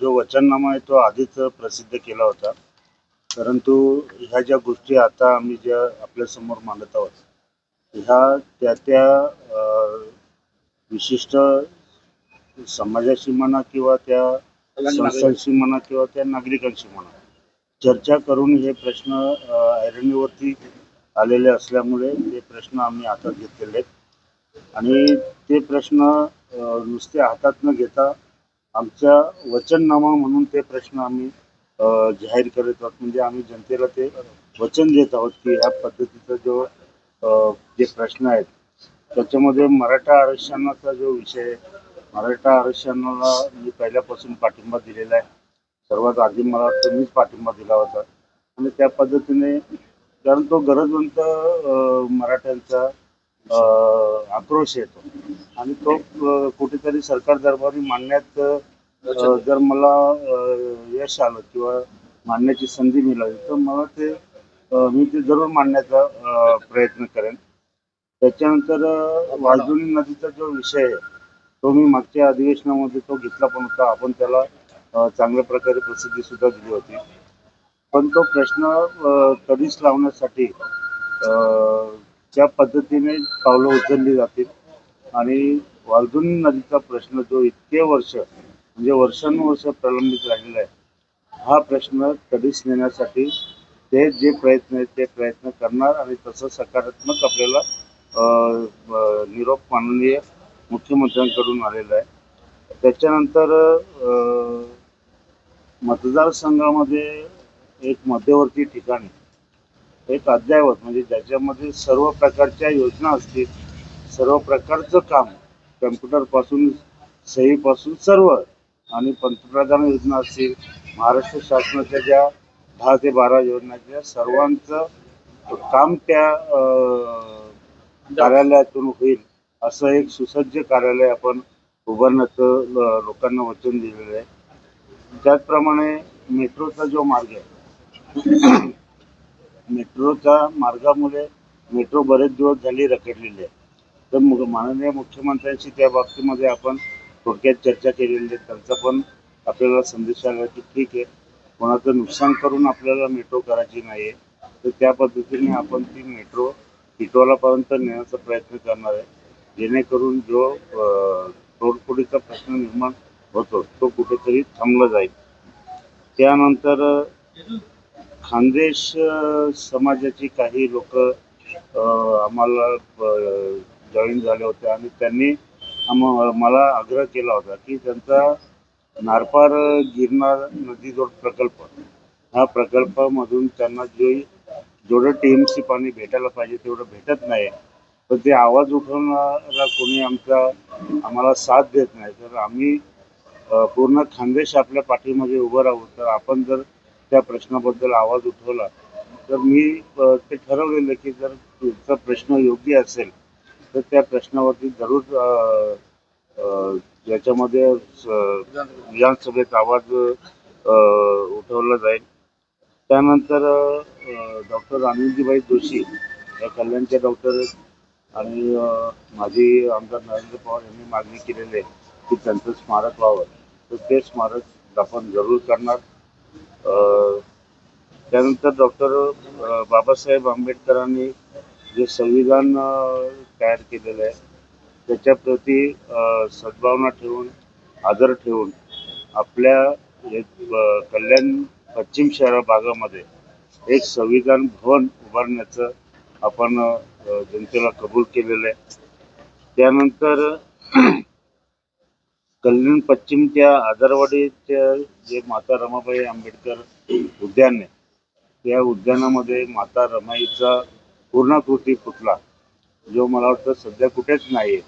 जो वचननामा आहे तो आधीच प्रसिद्ध केला होता. परंतु ह्या ज्या गोष्टी आता आम्ही ज्या आपल्यासमोर मांडत आहोत ह्या त्या त्या विशिष्ट समाजाशी म्हणा किंवा त्या संस्थांशी म्हणा किंवा त्या नागरिकांशी म्हणा चर्चा करून हे प्रश्न ऐरणीवरती आलेले असल्यामुळे ते प्रश्न आम्ही हातात घेतलेले आहेत. आणि ते प्रश्न नुसते हातात न घेता आमच्या वचननामा म्हणून ते प्रश्न आम्ही जाहीर करत आहोत. म्हणजे आम्ही जनतेला ते वचन देत आहोत की ह्या पद्धतीचा जो जे प्रश्न आहेत त्याच्यामध्ये मराठा आरक्षणाचा जो विषय मराठा आरक्षणाला मी पहिल्यापासून पाठिंबा दिलेला आहे. सर्वात आधी मला वाटतं मीच पाठिंबा दिला होता. आणि त्या पद्धतीने कारण तो गरजवंत मराठ्यांचा आक्रोश येतो. आणि तो कुठेतरी सरकार दरबारी मांडण्यात जर मला यश आलं किंवा मांडण्याची संधी मिळाली तर मला ते मी ते जरूर मांडण्याचा प्रयत्न करेन. त्याच्यानंतर वाजोळी नदीचा जो विषय आहे तो मी मागच्या अधिवेशनामध्ये तो घेतला पण होता. आपण त्याला चांगल्या प्रकारे प्रसिद्धी सुद्धा दिली होती. पण तो प्रश्न कधीच लावण्यासाठी त्या पद्धतीने पावलं उचलली जातील आणि वालधुनी नदीचा प्रश्न जो इतके वर्ष म्हणजे वर्षानुवर्ष प्रलंबित राहिलेला आहे हा प्रश्न कधीच नेण्यासाठी ते जे प्रयत्न आहेत ते प्रयत्न करणार आणि तसं सकारात्मक आपल्याला निरोप माननीय मुख्यमंत्र्यांकडून आलेला आहे. त्याच्यानंतर मतदारसंघामध्ये एक मध्यवर्ती ठिकाणी एक अद्ययावत म्हणजे ज्याच्यामध्ये सर्व प्रकारच्या योजना असतील सर्व प्रकारचं काम कम्प्युटरपासून सहीपासून सर्व. आणि पंतप्रधान योजना असतील महाराष्ट्र शासनाच्या ज्या दहा ते बारा योजनाच्या सर्वांचं काम त्या कार्यालयातून होईल असं एक सुसज्ज कार्यालय आपण उभारण्याचं लोकांना वचन दिलेलं आहे. त्याचप्रमाणे मेट्रोचा जो मार्ग आहे मेट्रोच्या मार्गामुळे मेट्रो बरेच दिवस झाली रखडलेली आहे. तर माननीय मुख्यमंत्र्यांशी त्या बाबतीमध्ये आपण थोडक्यात चर्चा केलेली आहे. त्यांचा पण आपल्याला संदेश आला की ठीक आहे. कोणाचं नुकसान करून आपल्याला मेट्रो करायची नाही आहे तर त्या पद्धतीने आपण ती मेट्रो टिटवालापर्यंत नेण्याचा प्रयत्न करणार आहे. जेणेकरून जो तोडफोडीचा प्रश्न निर्माण होतो तो कुठेतरी थांबला जाईल. त्यानंतर खानदेश समाजाची काही लोक आम्हाला जॉईन झाले होते आणि त्यांनी मला आग्रह केला होता की त्यांचा नारपार गिरनार नदीजोड प्रकल्प हा प्रकल्पामधून त्यांना जे जेवढं टी एम सी पाणी भेटायला पाहिजे तेवढं भेटत नाही. तर ते आवाज उठवणारा कोणी आमचा आम्हाला साथ देत नाही. तर आम्ही पूर्ण खानदेश आपल्या पाठीमध्ये उभं राहू. तर आपण जर त्या प्रश्नाबद्दल आवाज उठवला तर मी ते ठरवलेलं की जर तुमचा प्रश्न योग्य असेल तर त्या प्रश्नावरती जरूर याच्यामध्ये विधानसभेत आवाज उठवला जाईल. त्यानंतर डॉक्टर आनंदीबाई जोशी या कल्याणच्या डॉक्टर आणि माझी आमदार नरेंद्र पवार यांनी मागणी केलेली आहे की त्यांचं स्मारक व्हावं. तर ते स्मारक आपण जरूर करणार. त्यानंतर डॉक्टर बाबासाहेब आंबेडकरांनी जे संविधान तयार केलेलं आहे त्याच्याप्रती सद्भावना ठेवून आदर ठेवून आपल्या एक, कल्याण पश्चिम शहरा भागामध्ये एक संविधान भवन उभारण्याचं आपण जनतेला कबूल केलेलं आहे. त्यानंतर कल्याण पश्चिमच्या आदरवाडीच्या जे माता रमाबाई आंबेडकर उद्यान आहे त्या उद्यानामध्ये माता रमाईचा पूर्णाकृती फुटला जो मला वाटतं सध्या कुठेच नाही आहे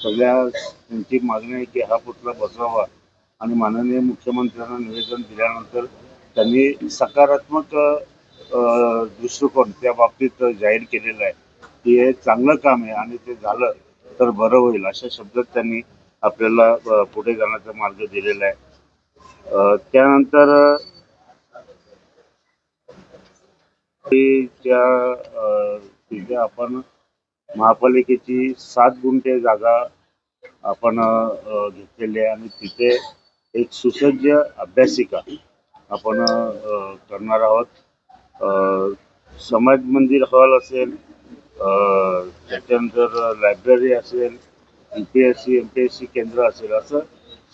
सगळ्या त्यांची मागणी आहे की हा पुतळा बसवावा आणि माननीय मुख्यमंत्र्यांना निवेदन दिल्यानंतर त्यांनी सकारात्मक दृष्टिकोन त्या बाबतीत जाहीर केलेला आहे. की हे चांगलं काम आहे आणि ते झालं तर बरं होईल अशा शब्दात त्यांनी आपल्याला पुढे जाण्याचा मार्ग दिलेला आहे. त्यानंतर त्या तिथे आपण महापालिकेची सात गुंठे जागा आपण घेतलेली आहे आणि तिथे एक सुसज्ज अभ्यासिका आपण करणार आहोत. समाज मंदिर हॉल असेल अ, त्याच्यानंतर लायब्ररी असेल U P S C M P S C केंद्र असेल असं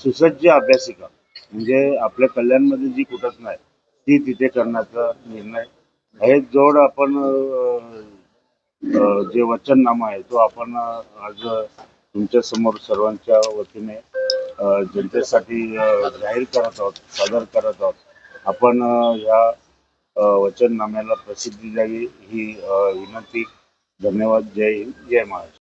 सुसज्ज अभ्यासिका म्हणजे आपल्या कल्याणमध्ये जी कुठंच नाही ती तिथे करण्याचा निर्णय हे जोड आपण जे वचननामा आहे तो आपण आज तुमच्यासमोर सर्वांच्या वतीने जनतेसाठी जाहीर करत आहोत सादर करत आहोत. आपण या वचननाम्याला प्रसिद्धी द्यावी ही विनंती. धन्यवाद. जय हिंद. जय महाराष्ट्र.